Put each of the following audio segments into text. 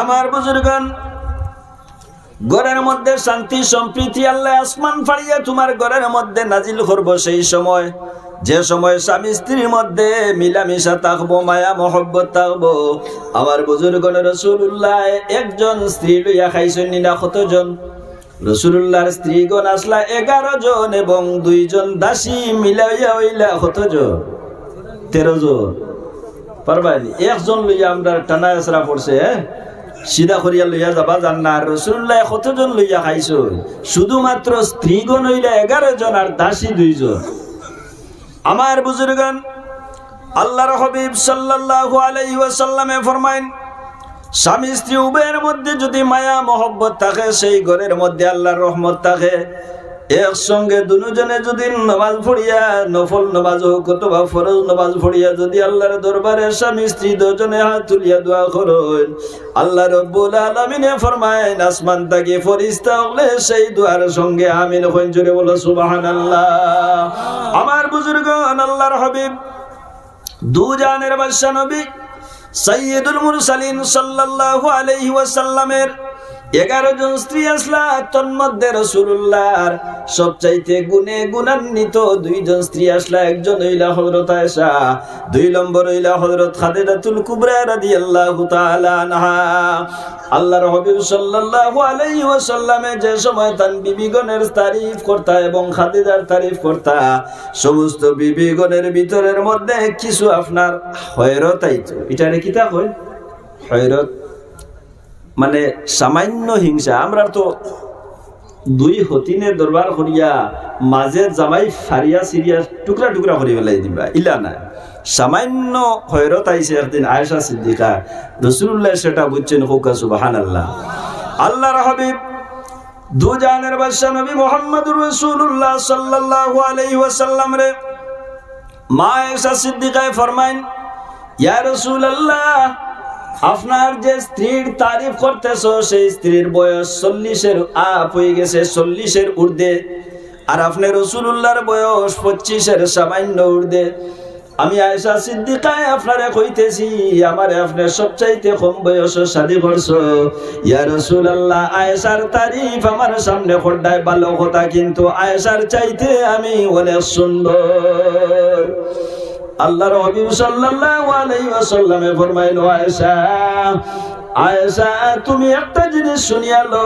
আমার ঘরের মধ্যে শান্তি, সম্প্রীতি, আল্লাহ আসমান ফাড়িয়ে তোমার ঘরের মধ্যে নাজিল করব সেই সময়। যে সময় স্বামী স্ত্রীর মধ্যে মিলামিশা থাকব, মায়া, মহব্বত থাকব। আমার বুজুর্গন রসুল্লাহ, একজন স্ত্রী লইয়া খাইছেন না রসুল্লাহর স্ত্রীগণ আসলা এগারো জন এবং দুইজন দাসী মিলাইয়া হইলা কতজন তেরো জন। পারবানি একজন লইয়া আমরা টানা আসরা পড়ছে হ্যাঁ? সিধা করিয়া লইয়া যাবা জান না রসুল্লাহ কতজন লইয়া খাইছ? শুধুমাত্র স্ত্রীগণ হইলে এগারো জন আর দাসী দুইজন। আমার বুজুর্গান আল্লাহর হবিব সাল্লাল্লাহু আলাইহি ওয়াসাল্লামে ফরমাইন স্বামী স্ত্রী উভয়ের মধ্যে যদি মায়া, মহব্বত থাকে, সেই ঘরের মধ্যে আল্লাহর রহমত থাকে। একসঙ্গে দুজনে যদি নমাজ পড়িয়া, নফল নমাজ হোক অথবা ফরজ নমাজ পড়িয়া, যদি আল্লাহর দরবারে স্বামী স্ত্রী দুজনে হাত তুলিয়া দোয়া করুন, আল্লাহ রব্বুল আলামিনে ফরমায়েন, আসমান তাকে ফরিস্তা হলে সেই দোয়ার সঙ্গে আমিন হইন। জুড়ে বলো, সুবহানাল্লাহ। আমার বুজুর্গন আল্লাহর হাবিব, দুজানের বাদশা নবী সৈয়দুল মুরসালিন সাল্লাল্লাহু আলাইহি ওয়াসাল্লামের এগারো জন স্ত্রী আসলা, তন্মধ্যে রসুল্লাহর সবচাইতে গুণে গুণান্বিত দুইজন স্ত্রী আসলা, একজন হইলা হজরত আয়েশা, দুই নম্বর হইলা হজরত খাদিজাতুল কুবরা রাদিয়াল্লাহু তাআলা আনহা। আল্লাহর হবিব সাল্লাল্লাহু আলাইহি ওয়াসাল্লামে যে সময় তান বিবিগণের তারিফ করতা এবং খাদিজার তারিফ করতা, সমস্ত বিবিগণের ভিতরের মধ্যে কিছু আপনার হয়রত আইতো। এটারে কিতা কয় হয়রত মানে সামান্য হিংসা। আমরা তো দুই হতিনে দরবার করিয়া মাঝে জামাই ফারিয়া সিরিয়া টুকরা টুকরা করি ফেলাই দিবা, ইলা না সামান্য হয়রত আইছে একদিন আয়েশা সিদ্দিকা। রসুল্লাহ সেটা বুঝছেন হুকা সুবাহান আল্লাহ আল্লাহ হাবিব দু জানের বাদশা নবী মোহাম্মদুর রসুল্লাহ সাল্লাল্লাহু আলাইহি ওয়াসাল্লাম রে। মা আয়েশা সিদ্দিকায় ফরমাইন, ইয়া রাসূলুল্লাহ আপনার যে স্ত্রীর তারিফ করতেছ, সেই স্ত্রীর বয়স চল্লিশের আপ হয়ে গেছে চল্লিশের ঊর্ধ্বে। আর আপনি রসুল্লাহর বয়স পঁচিশের সামান্য ঊর্ধ্বে। আমি আয়সা সিদ্দিকায় আপনারে কইতেছি, আমার আপনার সবচাইতে কম বয়স শাদি করছ। ইয়া রসুল আল্লাহ আয়েশার তারিফ আমার সামনে খোড্ডায় ভালো কথা, কিন্তু আয়েশার চাইতে আমি অনেক সুন্দর। আল্লাহর হাবিব সাল্লাল্লাহু আলাইহি ওয়াসাল্লামে ফরমাইলো আয়েশা আয়েশা, তুমি একটা জিনিস শুনিয়ালো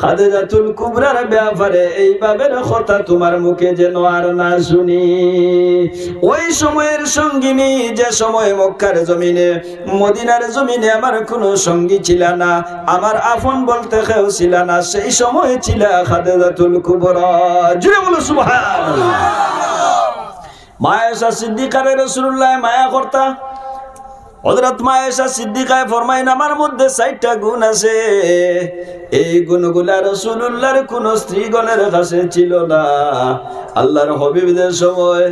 খাদিজাতুল কুবরার ব্যাপারে এইভাবে কথা তোমার মুখে যেন আর না শুনি। ওই সময়ের সঙ্গিনী, যে সময় মক্কার জমিনে, মদিনার জমিনে আমার কোনো সঙ্গী ছিল না, আমার আপন বলতে কেউ ছিল না, সেই সময় ছিল খাদিজাতুল কুবরা। জুড়ে বলো, সুবহানাল্লাহ। মায়েশা সিদ্দিকারে রসুল্লাহ মায়া কর্তা। হজরত মায়েশা সিদ্দিকায় ফরমাইন, আমার মধ্যে চারটা গুণ আছে। এই গুণগুলা রসুল্লাহর কোন স্ত্রীগণের কাছে ছিল না। আল্লাহর হবিবদের সময়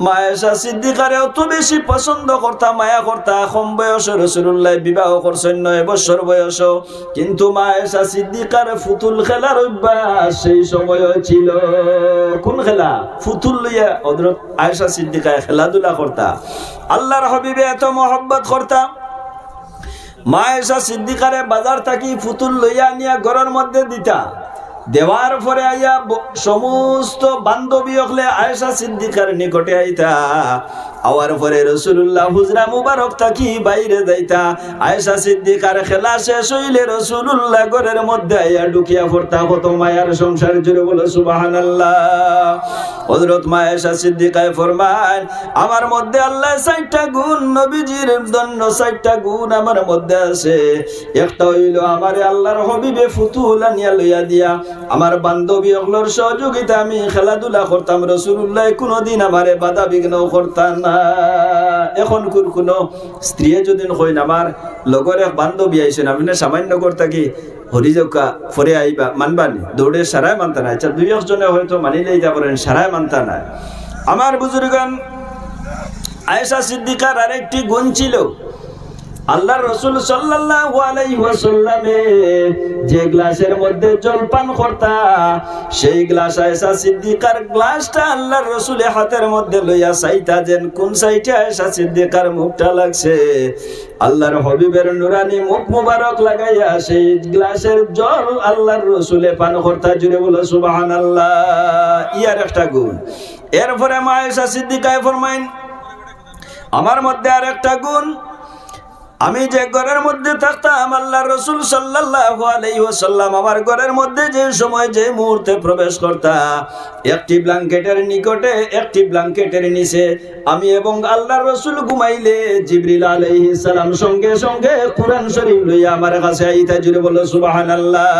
মায়েশা সিদ্দিকারে অত বেশি পছন্দ করতা, মায়া করতা। কম বয়সে রসুল্লাহ বিবাহ করছেন নয় বছর বয়স কিন্তু মায়েশা সিদ্দিকার ফুতুল খেলার অভ্যাস সেই সময় ছিল। কোন খেলা? ফুতুল লইয়া হজরত আয়েশা সিদ্দিকায় খেলাধুলা করতা। আল্লাহর হবিবে এত মহব্বত করতা। মায়েশা সিদ্দিকারে বাজার থাকি ফুতুল লইয়া নিয়া ঘরের মধ্যে দিতা। দেওয়ার পরে আইয়া সমস্ত বান্ধবী হলে আয়েশা সিদ্দিকার নিকটে আইতা আওয়ার পরে রসুল্লাহ হুজরা মুবারক থাকি বাইরে যাইতা? আয়েশা সিদ্দিকার খেলা শেষ হইলে রসুল্লাহ ঘরের মধ্যে আইয়া ঢুকিয়া পড়তা। কত মায়ার সংসার জুড়ে বলে সুবাহান আল্লাহ হজরত মায়েশা সিদ্দিকায় ফরমান, আমার মধ্যে আল্লাহ চারটা গুণ, নবীজির দন্য চারটা গুণ আমার মধ্যে আছে। একটা হইল আমারে আল্লাহর হবিবে ফুতুল আনিয়া লইয়া দিয়া। আমার বান্ধবী অগলোর সহযোগিতা আমি খেলাধুলা করতাম। রসুল্লাহ কোনোদিন আমারে বাধা বিঘ্ন করতাম না। এখন কোন কোন স্ত্রী যদি কইন আমার লগর এক বান্ধবী আইসেন আপনি সামান্য করতা কি হরিজকা ফরে আইবা মানবানি দৌড়ে সারাই মানতা নাই। আচ্ছা দুই একজনে হয়তো মানিলেই যা করেন সারাই মানতা না আমার বুজুর্গান আয়েশা সিদ্দিকার আরেকটি গুণ ছিল। আল্লাহ রসুল ওয়াসাল্লামে যে গ্লাসের মধ্যে জল পান করতা, সেই গ্লাস আয়েশা সিদ্দিকার গ্লাসটা আল্লাহর রসুলের হাতের মধ্যে লইয়া চাইতা যেন কোন সাইটে আয়েশা সিদ্দিকার মুখটা লাগছে। আল্লাহর হবিবের নুরানি মুখ মুবারক লাগাইয়া সেই গ্লাসের জল আল্লাহর রসুলে পান করতা। জুড়ে বলে, সুবহানাল্লাহ, ইয়ার একটা গুণ। এরপরে মা আয়েশা সিদ্দিকায় ফরমাইন, আমার মধ্যে আর একটা গুণ আমি যে ঘরের মধ্যে থাকতাম, আল্লাহ রসুল সাল্লাল্লাহু আলাইহি ওয়াসাল্লাম আমার ঘরের মধ্যে যে সময় যে মুহূর্তে প্রবেশ করতা, একটি ব্ল্যাঙ্কেটের নিকটে, একটি ব্ল্যাঙ্কেটের নিচে, আমি এবং আল্লাহ রসুল ঘুমাইলে জিবরিল আলাইহিস সালাম সঙ্গে সঙ্গে কোরআন শরীফ লইয়া আমার কাছে আইতা, জুড়ে বলো সুবহানাল্লাহ।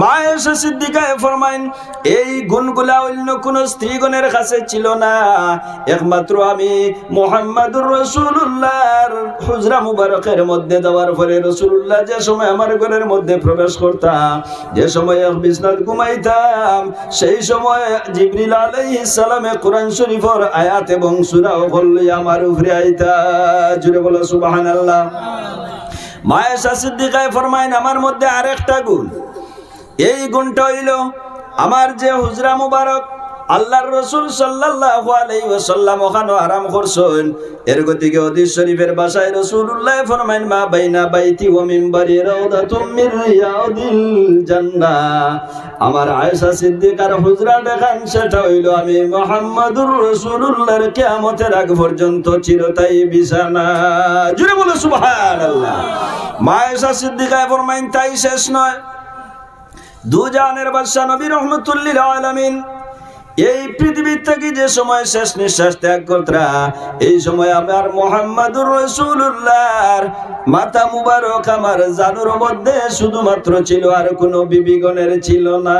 মা এসে সিদ্দিকায় ফরমাইন, এই গুণগুলা অন্য কোন স্ত্রীগণের কাছে ছিল না। একমাত্র আমি মোহাম্মদুর রসুল্লাহর হুজরা মুবারকের মধ্যে দেওয়ার পরে রসুল্লাহ যে সময় আমার ঘরের মধ্যে প্রবেশ করতাম, যে সময় এক বিছনাত ঘুমাইতাম, সেই সময় জিবরিল আলাইহিস সালামে কোরআন শরীফের আয়াত এবং সূরা ওগুলো আমার উপরে আইতা। জুড়ে বলো, সুবহানাল্লাহ। মায়েশা সিদ্দিকায় ফরমাইন, আমার মধ্যে আরেকটা গুণ। এই গুণটা হইল, আমার যে হুজরা মুবারক আল্লাহর রসুল সাল্লাল্লাহু আলাইহি ওয়াসাল্লাম ওখানে আরাম করছেন। এর গতিকে হাদিস শরীফের ভাষায় রাসূলুল্লাহ ফরমাইন মা বাইনা বাইতি ওয়া মিনবারি রাউদাতুম মির রিয়াদিল জান্নাহ। আমার আয়েশা সিদ্দিকার হুজরা দেখান, সেটা হইল আমি মুহাম্মাদুর রাসূলুল্লাহর কিয়ামতের আগ পর্যন্ত চিরতাই বিছানা। জুড়ে বলো, সুবহানাল্লাহ। মা আয়েশা সিদ্দিকা ফরমাইন তাই শেষ নয়। দুজানের বাদশাহ নবী রহমতুল্লিল আলামিন এই পৃথিবীর থেকে যে সময় শেষ নিঃশ্বাস ত্যাগ করতরা, এই সময় আমার মোহাম্মদুর রসুল্লাহর মাথা মুবারক আমার জানুর মধ্যে শুধুমাত্র ছিল আর কোনো বিবিগণের ছিল না।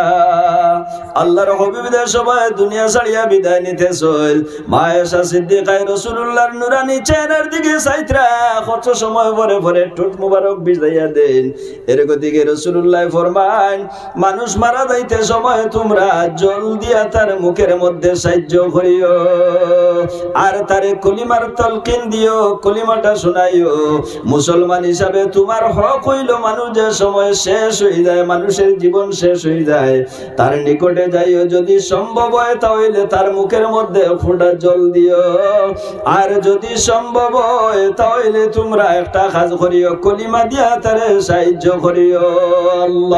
আল্লাহর হবিবিদের সময় দুনিয়া ছাড়িয়া বিদায় নিতে চল মায়েশা সিদ্দিকায় রসুল্লাহর নুরানি চেহারার দিকে সাইত্রা কত সময় পরে পরে ঠোঁট মুবারক বিদাইয়া দেন। এর গতিকে রসুল্লাহ ফরমান মানুষ মারা যাইতে সময় তোমরা জল দিয়া তার মুখের মধ্যে সাহায্য করিও। আর তারে কলিমার তলকিন দিও, কলিমাটা শোনাইও। মুসলমান হিসাবে তোমার হক হইল মানুষ যে সময় শেষ হয়ে যায়, মানুষের জীবন শেষ হয়ে যায়। তার নিকটে যাইও, যদি সম্ভব হয় তাহলে তার মুখের মধ্যে ফোঁটা জল দিও। আর যদি সম্ভব হয় তাহলে তোমরা একটা কাজ করিও, কলিমা দিয়া তারে সাহায্য করিও। আল্লাহ